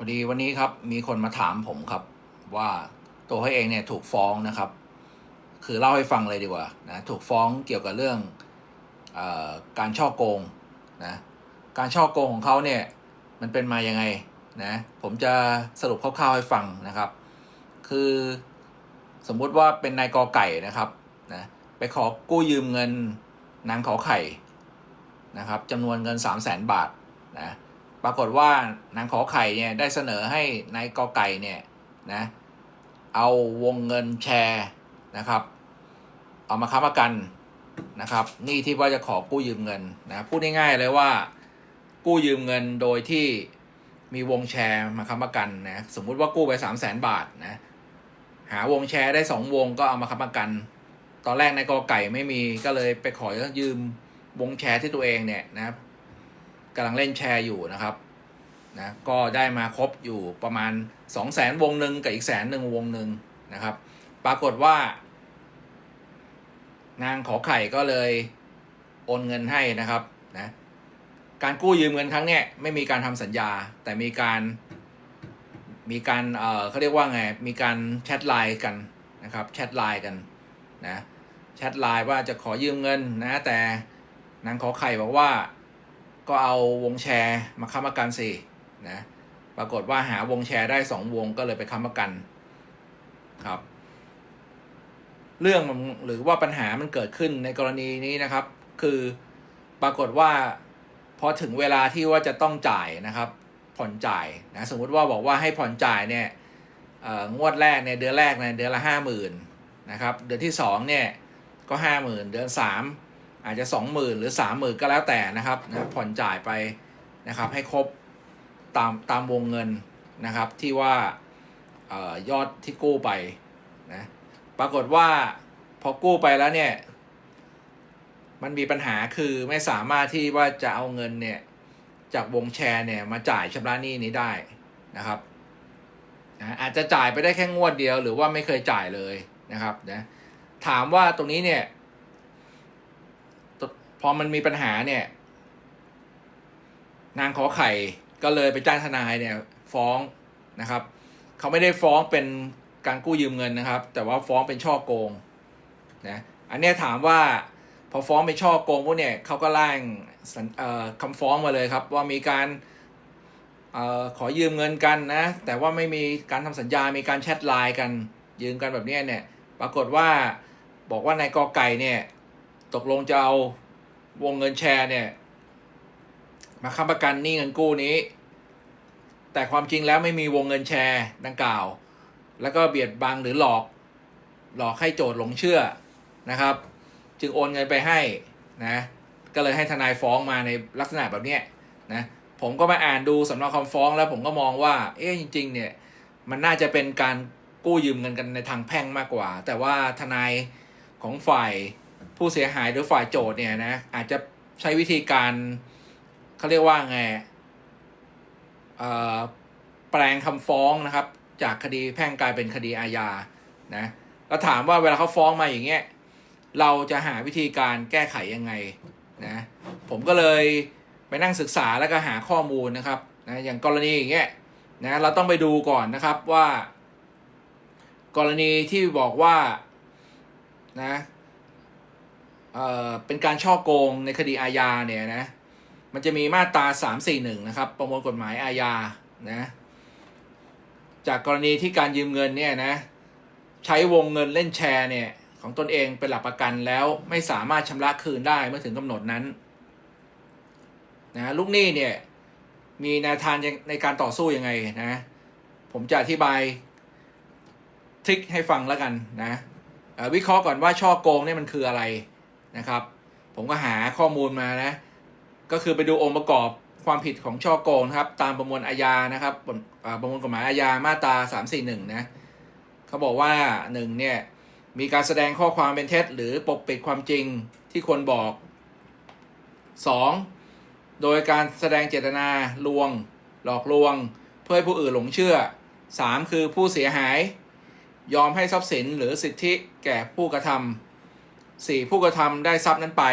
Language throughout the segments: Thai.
พอดีวันนี้ครับมีคนมาถามผมครับ ว่าตัวเขาเองเนี่ยถูกฟ้องนะครับ คือเล่าให้ฟังเลยดีกว่านะถูกฟ้องเกี่ยวกับเรื่องออการช่อโกงนะการช่อโกงของเขาเนี่ยมันเป็นมายังไงนะผมจะสรุปคร่าวๆให้ฟังนะครับ คือสมมุติว่าเป็นนายกอไก่นะครับนะไปขอกู้ยืมเงินนางขอไข่นะครับจำนวนเงิน 3 0 0แสนบาทนะ ปรากฏว่านางขอไข่เนี่ยได้เสนอให้นายกอไก่เนี่ยนะเอาวงเงินแชร์นะครับ เอามาค้ำประกันนะครับนี่ที่ว่าจะขอกู้ยืมเงินนะพูดง่ายๆเลยว่ากู้ยืมเงินโดยที่มีวงแชร์มาค้ำประกันนะสมมุติว่ากู้ไป3 0 0แสนบาทนะหาวงแชร์ได้2วงก็เอามาค้ำประกัน ตอนแรกในกอไก่ไม่มีก็เลยไปขอยืมวงแชร์ที่ตัวเองเนี่ยนะครับ กำลังเล่นแชร์อยู่นะครับนะก็ได้มาครบอยู่ประมาณ 2 0 0แสนวงหนึ่งกับอีกแสนหนึ่งวงหนึ่งนะครับ ปรากฏว่า นางขอไข่ก็เลยโอนเงินให้นะครับนะการกู้ยืมเงินครั้งเนี้ยไม่มีการทำสัญญา แต่มีการมีการเออเขาเรียกว่าไง มีการแชทไลน์กันนะครับแชทไลน์กันนะแชทไลน์ว่าจะขอยืมเงินนะแต่นางขอไข่บอกว่า ก็เอาวงแชร์มาค้ำประกันสินะปรากฏว่าหาวงแชร์ได้สองวงก็เลยไปค้ำประกันครับ เรื่องหรือว่าปัญหามันเกิดขึ้นในกรณีนี้นะครับ คือปรากฏว่าพอถึงเวลาที่ว่าจะต้องจ่ายนะครับ ผ่อนจ่ายนะสมมุติว่าบอกว่าให้ผ่อนจ่ายเนี่ยงวดแรกเนี่ยเดือนแรกเนี่ยเดือนละห้าหมื่นนะครับ เดือนที่สองเนี่ยก็ห้าหมื่นเดือนสาม อาจจะสองหมื่นหรือสามหมื่นก็แล้วแต่นะครับนะผ่อนจ่ายไปนะครับให้ครบตามตามวงเงินนะครับที่ว่าออยอดที่กู้ไปนะปรากฏว่าพอกู้ไปแล้วเนี่ย มันมีปัญหาคือไม่สามารถที่ว่าจะเอาเงินเนี่ยจากวงแชร์เนี่ยมาจ่ายชำระหนี้นี้ได้นะครับนะอาจจะจ่ายไปได้แค่งวดเดียว หรือว่าไม่เคยจ่ายเลยนะครับนะถามว่าตรงนี้เนี่ย พอมันมีปัญหาเนี่ย นางขอไข่ก็เลยไปจ้างทนายเนี่ย ฟ้องนะครับ เขาไม่ได้ฟ้องเป็นการกู้ยืมเงินนะครับ แต่ว่าฟ้องเป็นช่อโกงนะอันนี้ถามว่าพอฟ้องไปช่อโกงพวกเนี่ยเขาก็ร่างคำฟ้องมาเลยครับ ว่ามีการออขอยืมเงินกันนะ แต่ว่าไม่มีการทำสัญญา มีการแชทไลน์กันยืมกันแบบนี้เนี่ย ปรากฏว่าบอกว่านายกอไก่เนี่ย ตกลงจะเอา วงเงินแชร์เนี่ย มาค้ำประกันหนี้เงินกู้นี้ แต่ความจริงแล้วไม่มีวงเงินแชร์ดังกล่าว แล้วก็เบียดบังหรือหลอกหลอกให้โจทย์หลงเชื่อนะครับ จึงโอนเงินไปให้นะก็เลยให้ทนายฟ้องมาในลักษณะแบบเนี้ยนะผมก็มาอ่านดูสำเนาคำฟ้องแล้วผมก็มองว่า เอ๊ะจริง ๆ เนี่ย มันน่าจะเป็นการกู้ยืมเงินกันในทางแพ่งมากกว่า แต่ว่าทนายของฝ่าย ผู้เสียหายหรือฝ่ายโจทย์เนี่ยนะ อาจจะใช้วิธีการเขาเรียกว่าไงเอ่อแปลงคำฟ้องนะครับ จากคดีแพ่งกลายเป็นคดีอาญานะแล้วถามว่าเวลาเขาฟ้องมาอย่างเงี้ยเราจะหาวิธีการแก้ไขยังไงนะผมก็เลยไปนั่งศึกษาแล้วก็หาข้อมูลนะครับนะอย่างกรณีอย่างเงี้ยนะเราต้องไปดูก่อนนะครับว่า กรณีที่บอกว่านะ เป็นการช่อโกงในคดีอาญาเนี่ยนะ มันจะมีมาตรา 341 นะครับ ประมวลกฎหมายอาญา นะ จากกรณีที่การยืมเงินเนี่ยนะ ใช้วงเงินเล่นแชร์เนี่ย ของตนเองเป็นหลักประกันแล้วไม่สามารถชำระคืนได้เมื่อถึงกำหนดนั้น นะลูกหนี้เนี่ย มีแนวทางในการต่อสู้ยังไงนะ ผมจะอธิบายทริคให้ฟังแล้วกันนะวิเคราะห์ก่อนว่าช่อโกงเนี่ยมันคืออะไร นะครับ ผมก็หาข้อมูลมานะ ก็คือไปดูองค์ประกอบความผิดของช่อโกงนะครับ ตามประมวลอาญานะครับประมวลกฎหมายอาญามาตรา 341 นะเขาบอกว่าหนึ่งเนี่ยมีการแสดงข้อความเป็นเท็จ หรือปกปิดความจริงที่ควรบอก 2. โดยการแสดงเจตนาลวง หลอกลวง เพื่อให้ผู้อื่นหลงเชื่อ 3. คือผู้เสียหาย ยอมให้ทรัพย์สินหรือสิทธิแก่ผู้กระทำ 4. ผู้กระทำได้ทรัพย์นั้นไป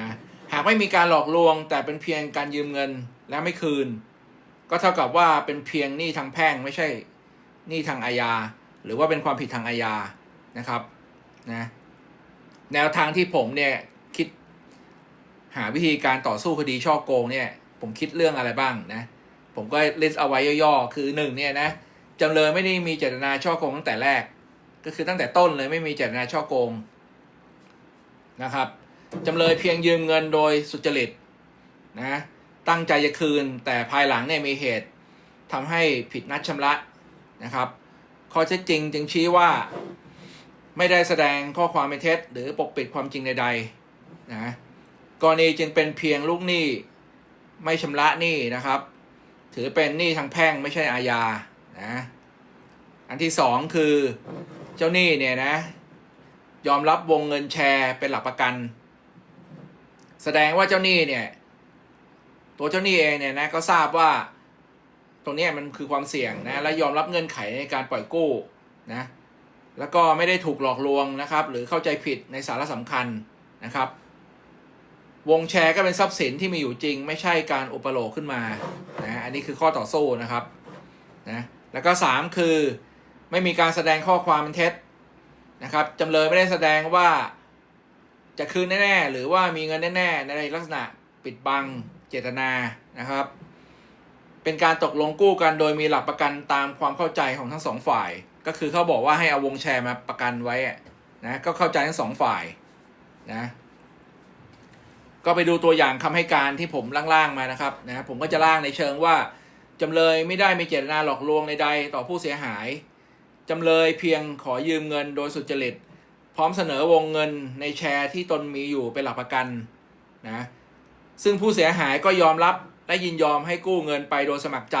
นะหากไม่มีการหลอกลวง แต่เป็นเพียงการยืมเงินและไม่คืนก็ก็เท่ากับว่าเป็นเพียงหนี้ทางแพ่งไม่ใช่หนี้ทางอาญา หรือว่าเป็นความผิดทางอาญานะครับนะแนวทางที่ผมเนี่ยคิดหาวิธีการต่อสู้คดีช่อโกงเนี่ยผมคิดเรื่องอะไรบ้างนะผมก็ลิสต์เอาไว้ย่อๆ คือหนึ่งเนี่ยนะจำเลยไม่ได้มีเจตนาช่อโกงตั้งแต่แรก ก็คือตั้งแต่ต้นเลยไม่มีเจตนาช่อโกงนะครับจำเลยเพียงยืมเงินโดยสุจริตนะตั้งใจจะคืนแต่ภายหลังเนี่ยมีเหตุทำให้ผิดนัดชำระนะครับ ข้อเท็จจริงจึงชี้ว่าไม่ได้แสดงข้อความเป็นเท็จ หรือปกปิดความจริงใดๆนะกรณีจึงเป็นเพียงลูกหนี้ไม่ชำระหนี้นะครับ ถือเป็นหนี้ทางแพ่งไม่ใช่อาญานะอันที่สองคือ เจ้าหนี้เนี่ยนะ ยอมรับวงเงินแชร์เป็นหลักประกัน แสดงว่าเจ้าหนี้เนี่ย ตัวเจ้าหนี้เองเนี่ยนะก็ทราบว่าตรงนี้มันคือความเสี่ยงนะและยอมรับเงื่อนไขในการปล่อยกู้นะแล้วก็ไม่ได้ถูกหลอกลวงนะครับ หรือเข้าใจผิดในสาระสำคัญนะครับ วงแชร์ก็เป็นทรัพย์สินที่มีอยู่จริง ไม่ใช่การอุปโลกขึ้นมานะอันนี้คือข้อต่อสู้นะครับนะแล้วก็สามคือ ไม่มีการแสดงข้อความเป็นเท็จนะครับจำเลยไม่ได้แสดงว่าจะคืนแน่ๆ หรือว่ามีเงินแน่ๆ ในลักษณะปิดบังเจตนานะครับ เป็นการตกลงกู้กันโดยมีหลักประกันตามความเข้าใจของทั้งสองฝ่าย ก็คือเขาบอกว่าให้เอาวงแชร์มาประกันไว้นะก็เข้าใจทั้งสองฝ่ายนะก็ไปดูตัวอย่างคำให้การที่ผมล่างๆมานะครับนะผมก็จะล่างในเชิงว่าจำเลยไม่ได้มีเจตนาหลอกลวงใดๆต่อผู้เสียหาย จำเลยเพียงขอยืมเงินโดยสุจริต พร้อมเสนอวงเงินในแชร์ที่ตนมีอยู่เป็นหลักประกันนะซึ่งผู้เสียหายก็ยอมรับและยินยอมให้กู้เงินไปโดยสมัครใจ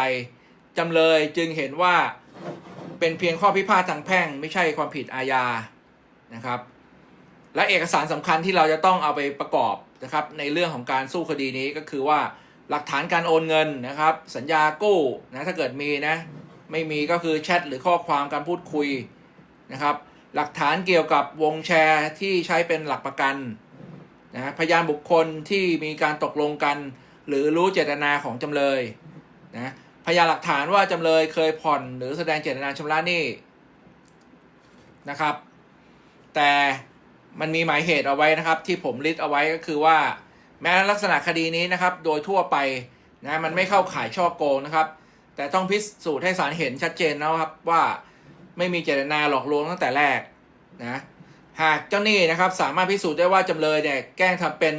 จำเลยจึงเห็นว่าเป็นเพียงข้อพิพาททางแพ่งไม่ใช่ความผิดอาญานะครับ และเอกสารสำคัญที่เราจะต้องเอาไปประกอบนะครับในเรื่องของการสู้คดีนี้ก็คือว่าหลักฐานการโอนเงินนะครับ สัญญากู้นะถ้าเกิดมีนะ ไม่มีก็คือแชทหรือข้อความการพูดคุยนะครับ หลักฐานเกี่ยวกับวงแชร์ที่ใช้เป็นหลักประกันนะพยานบุคคลที่มีการตกลงกัน หรือรู้เจตนาของจำเลยนะพยานหลักฐานว่าจำเลยเคยผ่อนหรือแสดงเจตนาชำระหนี้นะครับ แต่มันมีหมายเหตุเอาไว้นะครับ ที่ผมลิสต์เอาไว้ก็คือว่า แม้ลักษณะคดีนี้นะครับ โดยทั่วไปนะมันไม่เข้าข่ายช่อโกงนะครับ แต่ต้องพิสูจน์ให้ศาลเห็นชัดเจนนะครับว่าไม่มีเจตนาหลอกลวงตั้งแต่แรกนะหากเจ้าหนี้นะครับสามารถพิสูจน์ได้ว่าจำเลยเนี่ยแกล้งทำเป็น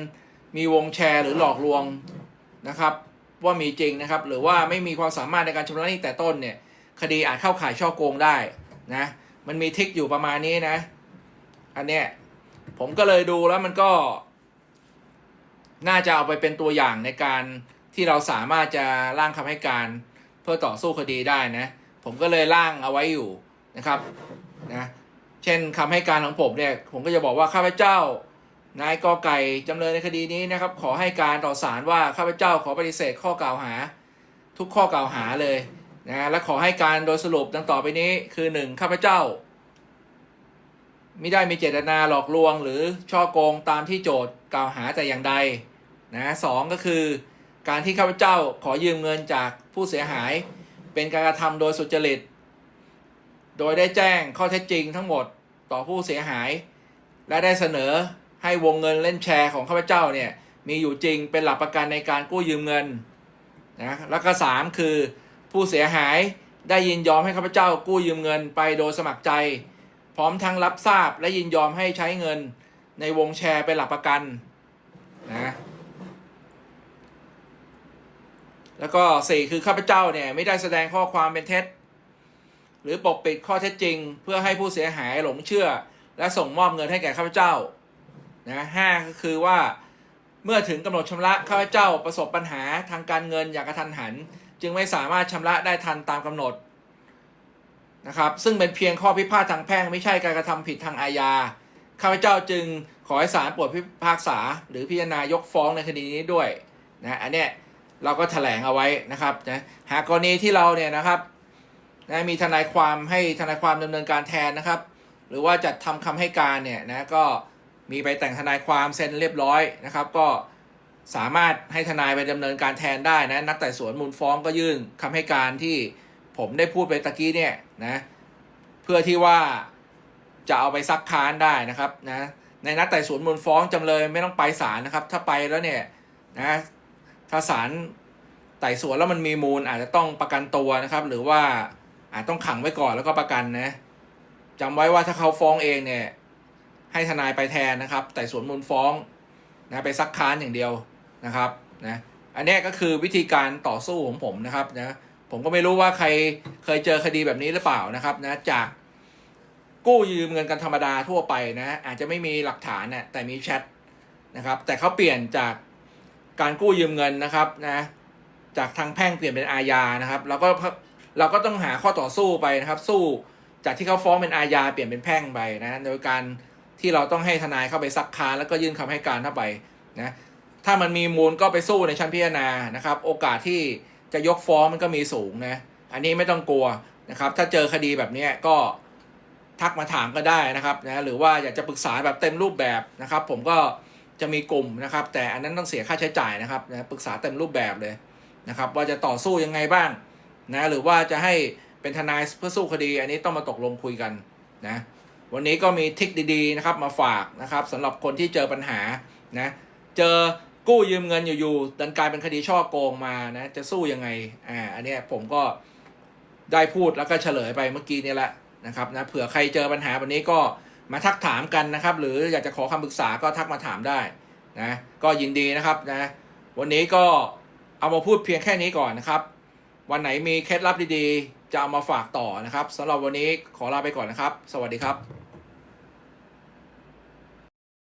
มีวงแชร์หรือหลอกลวงนะครับ ว่ามีจริงนะครับ หรือว่าไม่มีความสามารถในการชำระหนี้แต่ต้นเนี่ยคดีอาจเข้าข่ายช่อโกงได้นะมันมีทิกอยู่ประมาณนี้นะ อันเนี้ยผมก็เลยดูแล้วมันก็ น่าจะเอาไปเป็นตัวอย่างในการที่เราสามารถจะร่างคำให้การ เพื่อต่อสู้คดีได้นะ ผมก็เลยร่างเอาไว้อยู่นะครับนะเช่นคำให้การของผมเนี่ยผมก็จะบอกว่าข้าพเจ้านายกอไก่จำเลยในคดีนี้นะครับ ขอให้การต่อศาลว่าข้าพเจ้าขอปฏิเสธข้อกล่าวหา ทุกข้อกล่าวหาเลยนะและขอให้การโดยสรุปดังต่อไปนี้คือหนึ่งข้าพเจ้าไม่ได้มีเจตนาหลอกลวงหรือช่อโกงตามที่โจทย์กล่าวหาแต่อย่างใดนะสองก็คือ การที่ข้าพเจ้าขอยืมเงินจากผู้เสียหายเป็นการกระทำโดยสุจริต โดยได้แจ้งข้อเท็จจริงทั้งหมดต่อผู้เสียหาย และได้เสนอให้วงเงินเล่นแชร์ของข้าพเจ้าเนี่ยมีอยู่จริงเป็นหลักประกันในการกู้ยืมเงินนะแล้วก็สามคือผู้เสียหายได้ยินยอมให้ข้าพเจ้ากู้ยืมเงินไปโดยสมัครใจ พร้อมทั้งรับทราบและยินยอมให้ใช้เงินในวงแชร์เป็นหลักประกันนะ แล้วก็สี่คือข้าพเจ้าเนี่ยไม่ได้แสดงข้อความเป็นเท็จ หรือปกปิดข้อเท็จจริง เพื่อให้ผู้เสียหายหลงเชื่อ และส่งมอบเงินให้แก่ข้าพเจ้านะห้าก็คือว่าเมื่อถึงกำหนดชำระข้าพเจ้าประสบปัญหาทางการเงินอย่างกระทันหัน จึงไม่สามารถชำระได้ทันตามกำหนดนะครับซึ่งเป็นเพียงข้อพิพาททางแพ่งไม่ใช่การกระทำผิดทางอาญาข้าพเจ้าจึงขอให้ศาลโปรดพิพากษา หรือพิจารณายกฟ้องในคดีนี้ด้วยนะอันเนี้ย เราก็แถลงเอาไว้นะครับนะหากกรณีที่เราเนี่ยนะครับนะมีทนายความให้ทนายความดำเนินการแทนนะครับ หรือว่าจัดทำคำให้การเนี่ยนะก็มีไปแต่งทนายความเซ็นเรียบร้อยนะครับ ก็สามารถให้ทนายไปดำเนินการแทนได้นะนักไต่สวนมูลฟ้องก็ยื่นคำให้การที่ผมได้พูดไปตะกี้เนี่ยนะเพื่อที่ว่าจะเอาไปซักค้านได้นะครับนะในนัดไต่สวนมูลฟ้องจำเลยไม่ต้องไปศาลนะครับ ถ้าไปแล้วเนี่ยนะ ถ้าศาลไต่สวนแล้วมันมีมูลอาจจะต้องประกันตัวนะครับ หรือว่าอาจต้องขังไว้ก่อนแล้วก็ประกันนะจำไว้ว่าถ้าเขาฟ้องเองเนี่ยให้ทนายไปแทนนะครับ ไต่สวนมูลฟ้องนะไปซักค้านอย่างเดียวนะครับนะอันนี้ก็คือวิธีการต่อสู้ของผมนะครับนะผมก็ไม่รู้ว่าใครเคยเจอคดีแบบนี้หรือเปล่านะครับนะจากกู้ยืมเงินกันธรรมดาทั่วไปนะอาจจะไม่มีหลักฐานนะแต่มีแชทนะครับแต่เขาเปลี่ยนจาก การกู้ยืมเงินนะครับนะจากทางแพ่งเปลี่ยนเป็นอาญานะครับเราก็เราก็ต้องหาข้อต่อสู้ไปนะครับ สู้จากที่เขาฟ้องเป็นอาญาเปลี่ยนเป็นแพ่งไปนะโดยการที่เราต้องให้ทนายเข้าไปซักค้านแล้วก็ยื่นคำให้การเข้าไปนะถ้ามันมีมูลก็ไปสู้ในชั้นพิจารณานะครับ โอกาสที่จะยกฟ้องมันก็มีสูงนะอันนี้ไม่ต้องกลัวนะครับ ถ้าเจอคดีแบบนี้ก็ทักมาถามก็ได้นะครับนะหรือว่าอยากจะปรึกษาแบบเต็มรูปแบบนะครับ ผมก็ จะมีกลุ่มนะครับ แต่อันนั้นต้องเสียค่าใช้จ่ายนะครับนะปรึกษาเต็มรูปแบบเลยนะครับ ว่าจะต่อสู้ยังไงบ้างนะหรือว่าจะให้เป็นทนายเพื่อสู้คดี อันนี้ต้องมาตกลงคุยกันนะวันนี้ก็มีทิคดีๆนะครับมาฝากนะครับสำหรับคนที่เจอปัญหานะเจอกู้ยืมเงินอยู่ๆดันกลายเป็นคดีช่อโกงมานะจะสู้ยังไงอ่าอันนี้ผมก็ได้พูดแล้วก็เฉลยไปเมื่อกี้นี่แหละนะครับนะเผื่อใครเจอปัญหาวันนี้ก็ มาทักถามกันนะครับ หรืออยากจะขอคำปรึกษาก็ทักมาถามได้นะก็ยินดีนะครับนะวันนี้ก็เอามาพูดเพียงแค่นี้ก่อนนะครับ วันไหนมีเคล็ดลับดีๆ จะเอามาฝากต่อนะครับสำหรับวันนี้ขอลาไปก่อนนะครับ สวัสดีครับ